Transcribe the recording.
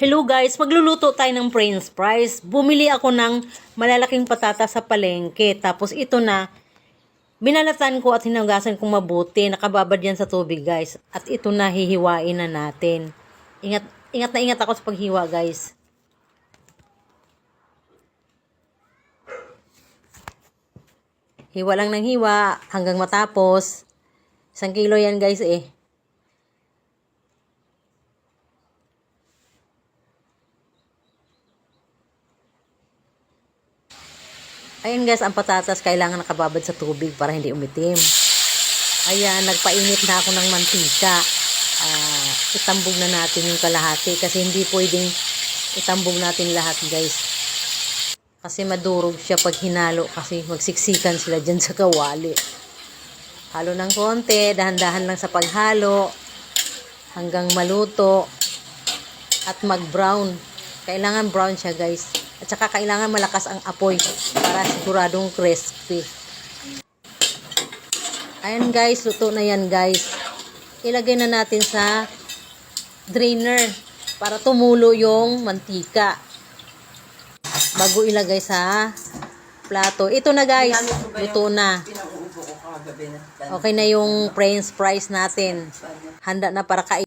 Hello guys, magluluto tayo ng french fries. Bumili ako ng malalaking patata sa palengke. Tapos ito na, binalatan ko at hinugasan kong mabuti. Nakababad yan sa tubig guys. At ito na, hihiwain na natin. Ingat, ingat na ingat ako sa paghiwa guys. Hiwa lang ng hiwa hanggang matapos. Isang kilo yan guys eh. Ayun guys, ang patatas kailangan nakababad sa tubig para hindi umitim. Ayan, nagpainit na ako ng mantika. Ah, itambog na natin yung kalahati kasi hindi pwedeng itambog natin lahat guys. Kasi madurog siya pag hinalo kasi magsiksikan sila dyan sa kawali. Halo ng konti, dahan-dahan lang sa paghalo hanggang maluto at mag-brown. Kailangan brown siya guys. At saka kailangan malakas ang apoy para siguradong crispy. Ayan guys, luto na yan guys. Ilagay na natin sa drainer para tumulo yung mantika. Bago ilagay sa plato. Ito na guys, luto na. Okay na yung french fries natin. Handa na para kain.